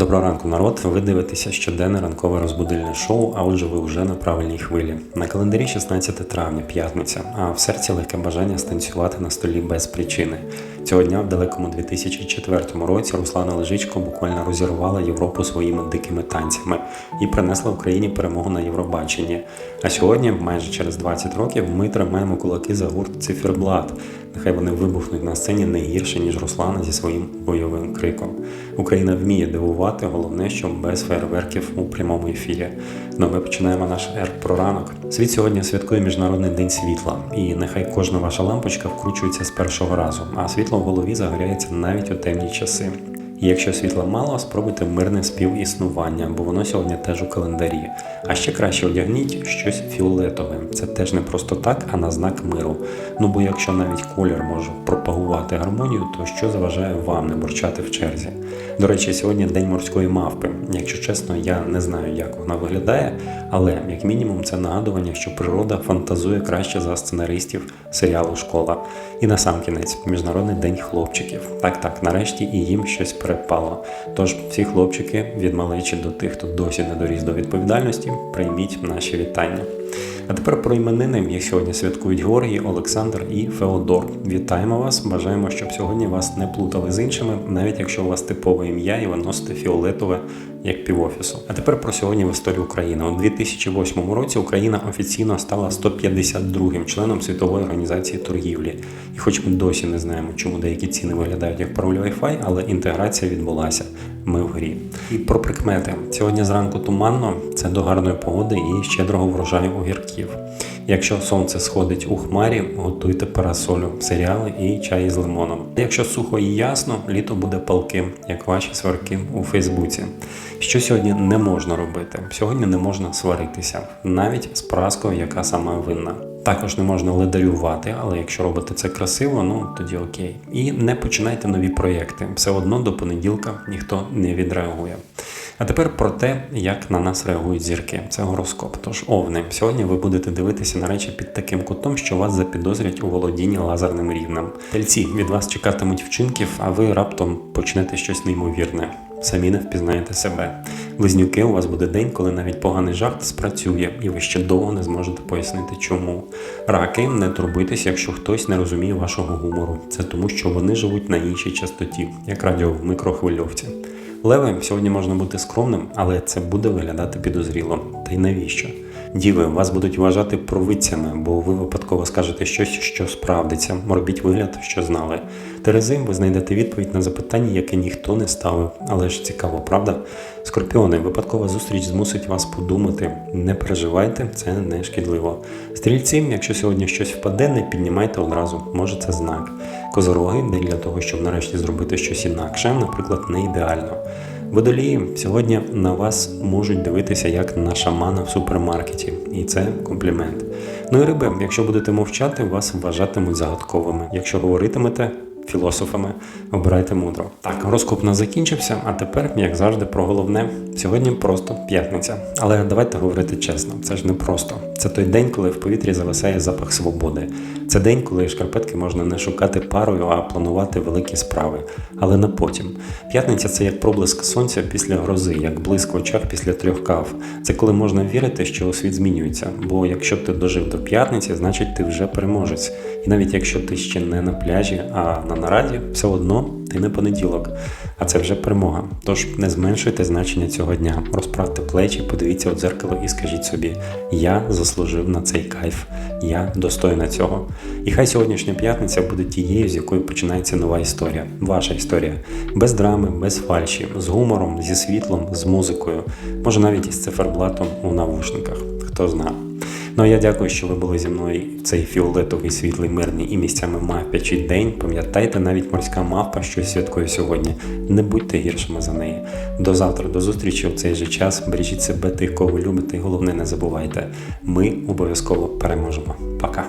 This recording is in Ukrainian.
Доброго ранку, народ. Ви дивитеся щоденне ранкове розбудильне шоу, а отже, ви вже на правильній хвилі. На календарі 16 травня, п'ятниця, а в серці легке бажання станцювати на столі без причини. Цього дня в далекому 2004 році Руслана Лежичко буквально розірвала Європу своїми дикими танцями і принесла Україні перемогу на Євробаченні. А сьогодні, майже через 20 років, ми тримаємо кулаки за гурт Циферблат. Нехай вони вибухнуть на сцені не гірше, ніж Руслана зі своїм бойовим криком. Україна вміє дивувати, головне, що без фейерверків у прямому ефірі. Ну, ми починаємо наш ер про ранок. Світ сьогодні святкує Міжнародний день світла, і нехай кожна ваша лампочка вкручується з першого разу, а світло в голові загоряється навіть у темні часи. І якщо світла мало, спробуйте мирне співіснування, бо воно сьогодні теж у календарі. А ще краще одягніть щось фіолетове. Це теж не просто так, а на знак миру. Ну бо якщо навіть колір може пропагувати гармонію, то що заважає вам не борчати в черзі? До речі, сьогодні день морської мавпи. Якщо чесно, я не знаю, як вона виглядає, але як мінімум це нагадування, що природа фантазує краще за сценаристів серіалу Школа. І на сам кінець Міжнародний день хлопчиків. Так, так, нарешті і їм щось припало. Тож всі хлопчики від малечі до тих, хто досі не доріс до відповідальності, прийміть наші вітання. А тепер про іменини, як сьогодні святкують Георгій, Олександр і Феодор. Вітаємо вас! Бажаємо, щоб сьогодні вас не плутали з іншими, навіть якщо у вас типове ім'я і ви носите фіолетове як півофісу. А тепер про сьогодні в історії України. У 2008 році Україна офіційно стала 152-м членом світової організації торгівлі. І хоч ми досі не знаємо, чому деякі ціни виглядають як пароль Wi-Fi, але інтеграція відбулася. Ми в грі. І про прикмети. Сьогодні зранку туманно, це до гарної погоди і щедрого врожаю огірків. Якщо сонце сходить у хмарі, готуйте парасолю, серіали і чай з лимоном. Якщо сухо і ясно, літо буде палким, як ваші сварки у Фейсбуці. Що сьогодні не можна робити? Сьогодні не можна сваритися, навіть з праскою, яка сама винна. Також не можна ледарювати, але якщо робите це красиво, ну тоді окей. І не починайте нові проєкти. Все одно до понеділка ніхто не відреагує. А тепер про те, як на нас реагують зірки. Це гороскоп. Тож овни. Сьогодні ви будете дивитися на речі під таким кутом, що вас запідозрять у володінні лазерним рівнем. Тельці від вас чекатимуть вчинків, а ви раптом почнете щось неймовірне. Самі не впізнаєте себе. Близнюки, у вас буде день, коли навіть поганий жарт спрацює, і ви ще довго не зможете пояснити, чому. Раки, не турбуйтесь, якщо хтось не розуміє вашого гумору. Це тому, що вони живуть на іншій частоті, як радіо в мікрохвильовці. Леви, сьогодні можна бути скромним, але це буде виглядати підозріло. Та й навіщо? Діви, вас будуть вважати провидцями, бо ви випадково скажете щось, що справдиться. Робіть вигляд, що знали. Терези, ви знайдете відповідь на запитання, яке ніхто не ставив, але ж цікаво, правда? Скорпіони, випадкова зустріч змусить вас подумати. Не переживайте, це не шкідливо. Стрільці, якщо сьогодні щось впаде, не піднімайте одразу, може це знак. Козороги, день для того, щоб нарешті зробити щось інакше, наприклад, не ідеально. Водолії сьогодні на вас можуть дивитися як на шамана в супермаркеті, і це комплімент. Ну і риби, якщо будете мовчати, вас вважатимуть загадковими. Якщо говоритимете філософами, обирайте мудро. Так, гороскоп не закінчився, а тепер, як завжди, про головне. Сьогодні просто п'ятниця. Але давайте говорити чесно, це ж не просто. Це той день, коли в повітрі зависає запах свободи. Це день, коли шкарпетки можна не шукати парою, а планувати великі справи. Але на потім. П'ятниця це як проблиск сонця після грози, як блиск в очах після трьох кав. Це коли можна вірити, що світ змінюється. Бо якщо ти дожив до п'ятниці, значить ти вже переможець. І навіть якщо ти ще не на пляжі, а на нараді, все одно ти не понеділок. А це вже перемога. Тож не зменшуйте значення цього дня. Розправте плечі, подивіться у дзеркало і скажіть собі: я заслужив на цей кайф, я достойна цього. І хай сьогоднішня п'ятниця буде тією, з якої починається нова історія, ваша історія. Без драми, без фальші, з гумором, зі світлом, з музикою, може навіть із циферблатом у навушниках. Хто знає. Ну а я дякую, що ви були зі мною в цей фіолетовий, світлий, мирний і місцями мавпячий день. Пам'ятайте, навіть морська мавпа щось святкує сьогодні. Не будьте гіршими за неї. До завтра, до зустрічі в цей же час. Бережіть себе тих, кого любите, і головне не забувайте. Ми обов'язково переможемо. Пока.